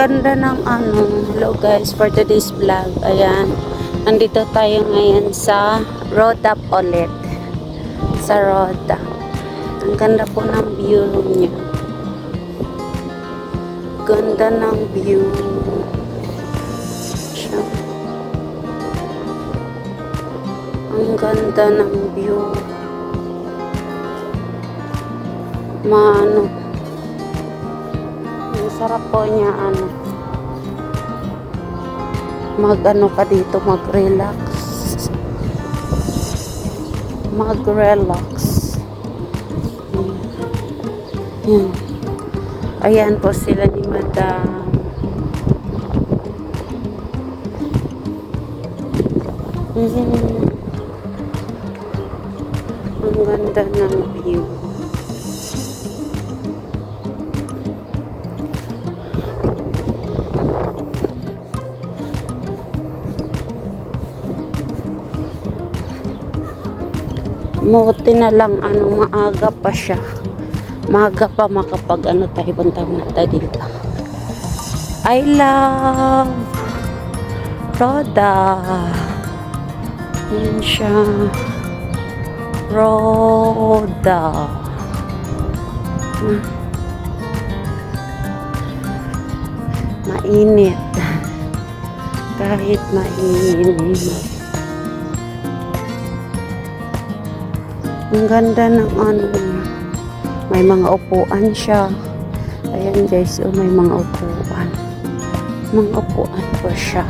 ganda ng ano. Hello guys, for today's vlog. Ayan. Nandito tayo ngayon sa Roda ulit. Sa Roda. Ang ganda po ng view niya. Ganda ng view. Ang ganda ng view. Maano. Sarap po niya ano. Mag ano ka dito, mag-relax. Mag-relax. Yan. Ayan po sila ni Madam. Ang ganda ng view. Muti na lang ano maaga pa siya. Maaga pa makapag ano tayo punta na tayo dito. I love Roda. Yan siya. Roda. Hmm. Mainit. Kahit mainit. Ang ganda ng ano. May mga upuan siya. Ayan guys, oh, may mga upuan. Mga upuan po siya.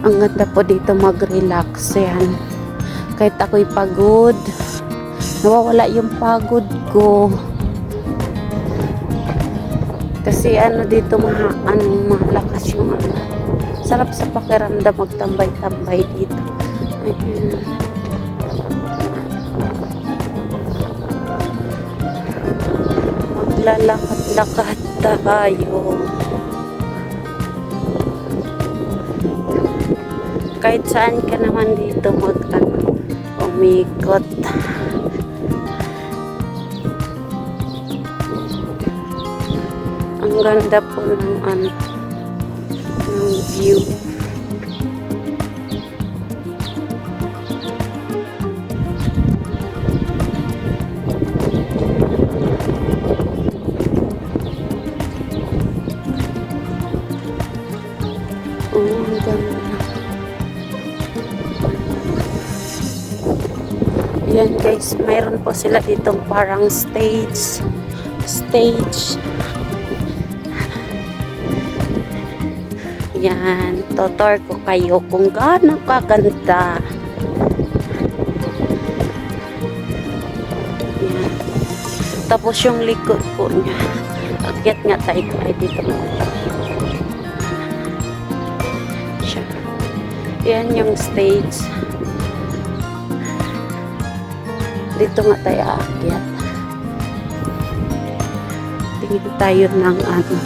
Ang ganda po dito mag-relax. Yan. Kahit ako'y pagod, nawawala yung pagod ko. Kasi ano dito, mga, ano, malakas yung ano. Sarap sa pakiramdam magtambay-tambay dito. Ayan. Maglalakad-lakad tayo. Kahit saan ka naman dito mag ano, umikot. Ang ganda po ng ano, ng view. Guys, mayroon po sila ditong parang stage. Stage. Yan, totor ko kayo kung gaano kaganda. Yan. Tapos yung likod po niya. Akyat nga tayo ay dito mo. Yan yung stage. Dito nga tayo aakyat. Tingin tayo ng ano.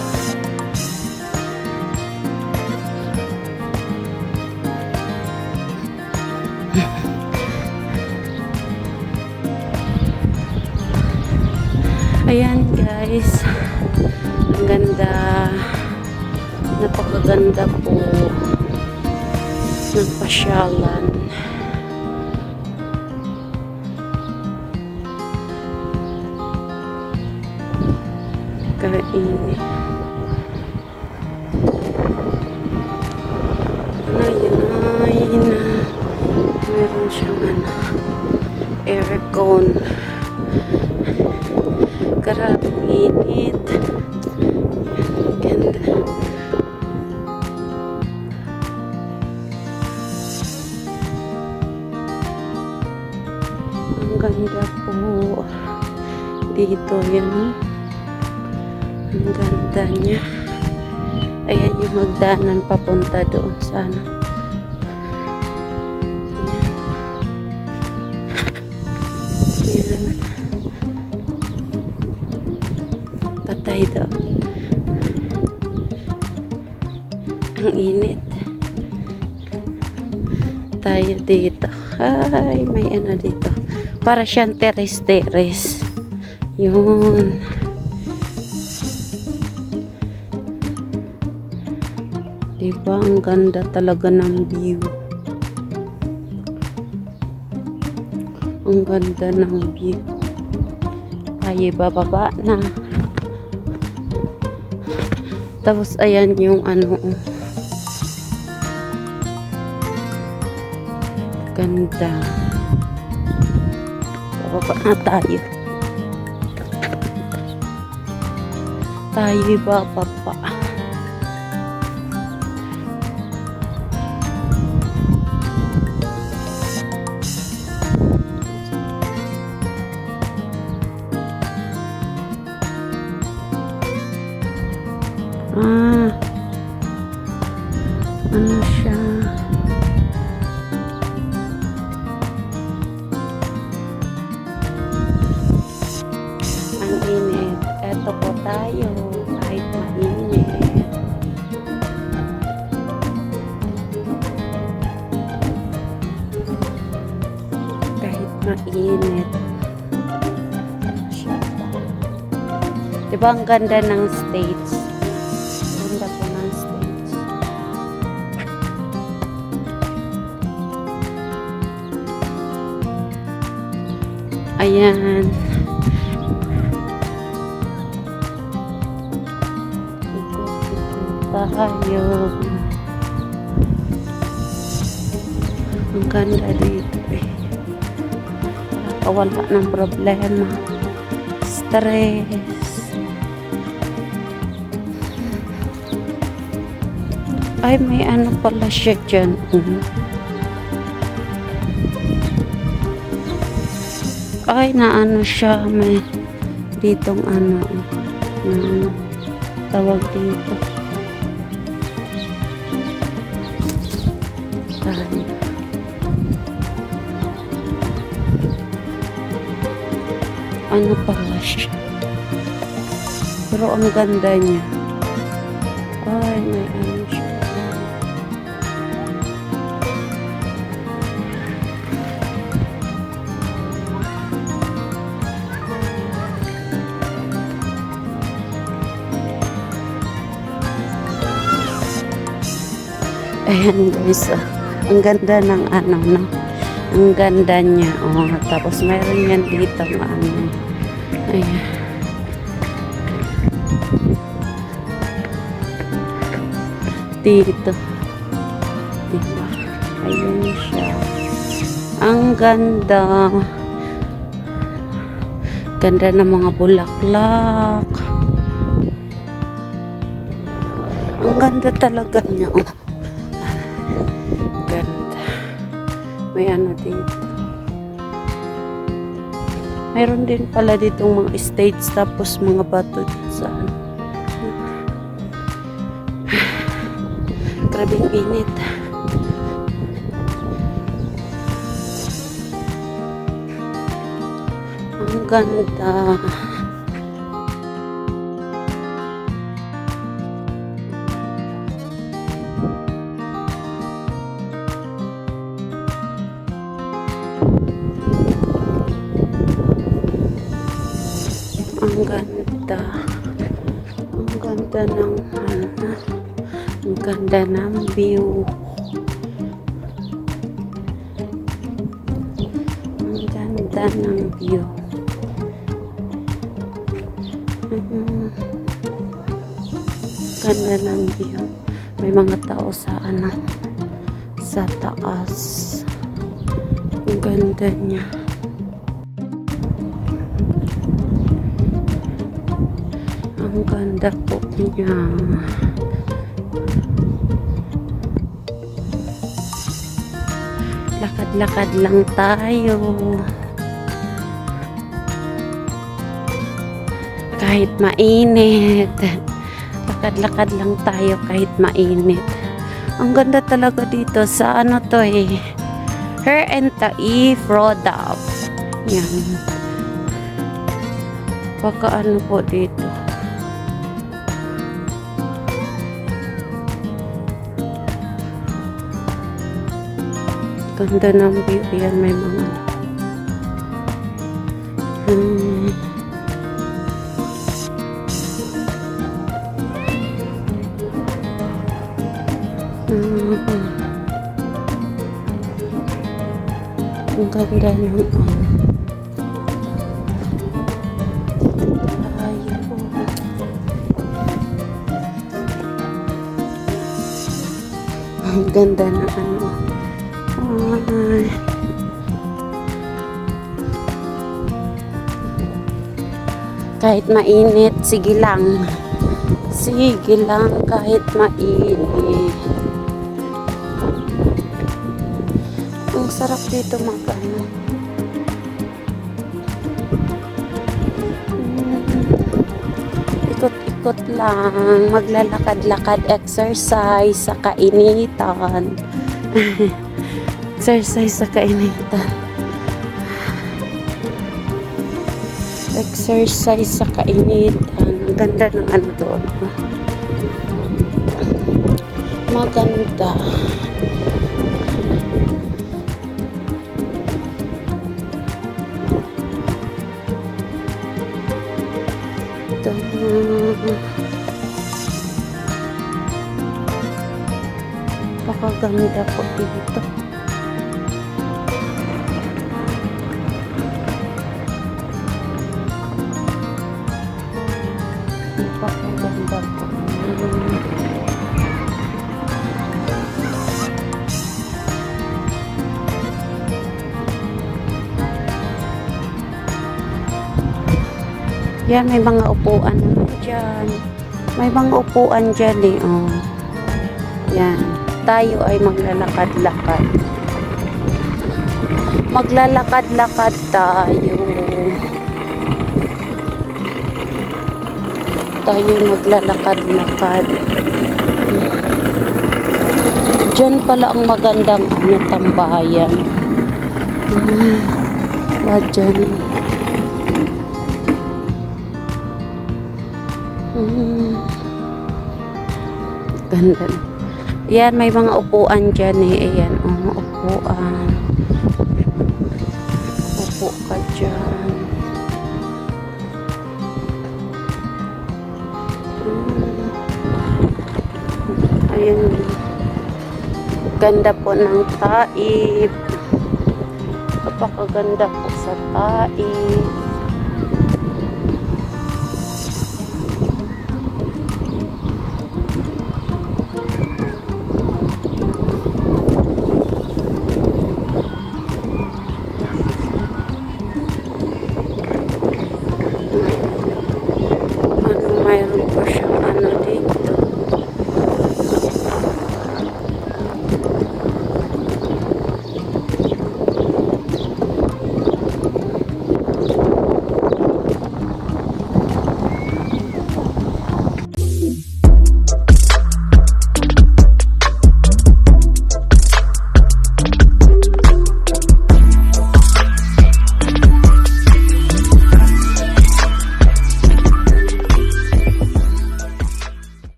Ayan guys. Ang ganda. Napakaganda po ng pasyalan. Kainit. Ay, ay, na. Meron siyang ano, aircon. Grabe init. Ganda. Ang ganda po. Dito yan. Ang ganda niya. Ayan yung magdanan papunta doon sana. Ayan. Patay daw. Ang init. Tayo dito. Ay, may ano dito. Para siyang teres-teres. Yun. Diba? Ang ganda talaga ng view. Ang ganda ng view. Tayo bababa na. Tapos ayan yung ano. Ganda. Bababa na tayo. Tayo bababa. Ah. Ano siya? Ang init. Eto po tayo. Kahit mainit. Kahit mainit. Pa. Diba ang ganda ng states? Ayan. Tayo. Ang ganda dito eh. Nakawala ng problema. Stress. Ay, may ano pala siya dyan. Mhm. Ay, naano siya. May ditong ano. Na, tawag dito. Tayo. Ano pala siya? Pero ang ganda niya. Ay, may ano Ayan guys, oh. ang ganda ng ano, no? Ang ganda niya, oh. Tapos meron yan dito, ano. Ayan. Dito. Diba? Ayan siya. Ang ganda. Ganda ng mga bulaklak. Ang ganda talaga niya, oh. May ano dito. Mayroon din pala ditong mga estates tapos mga bato dito sa ano. Grabing init. Ang ganda. Ang ng ano. Ang ganda ng view. Ang ganda ng view. Ganda ng view. May mga tao sa ano sa taas. Ang ganda niya. Ang ganda po niya. Lakad-lakad lang tayo. Kahit mainit. Lakad-lakad lang tayo kahit mainit. Ang ganda talaga dito sa ano to eh. Her and Tai product. Yan. Baka ano po dito. Ganda ng view. Yan, may mga... Hmm. Mhm. Ang ganda ng. Tayo. Ang ganda ng ano. Ay. Kahit mainit, sige lang. Sige lang kahit mainit. Ang sarap dito magano. Ikot-ikot lang, maglalakad-lakad, exercise sa kainitan. exercise sa kainitan. Exercise sa kainitan. Ang ganda ng ano doon. Maganda. Ito. Pakaganda po dito. Yan, may mga upuan naman dyan. May mga upuan dyan eh, oh. Yan. Tayo ay maglalakad-lakad. Maglalakad-lakad tayo. Tayo maglalakad-lakad. Diyan pala ang magandang ano, tambayan. Hmm. Ba Ganda. Yan, may mga upuan dyan eh. Ayan, oh, upuan. Upo ka dyan. Mm. Ayan. Ganda po ng taib. Kapakaganda po sa taib.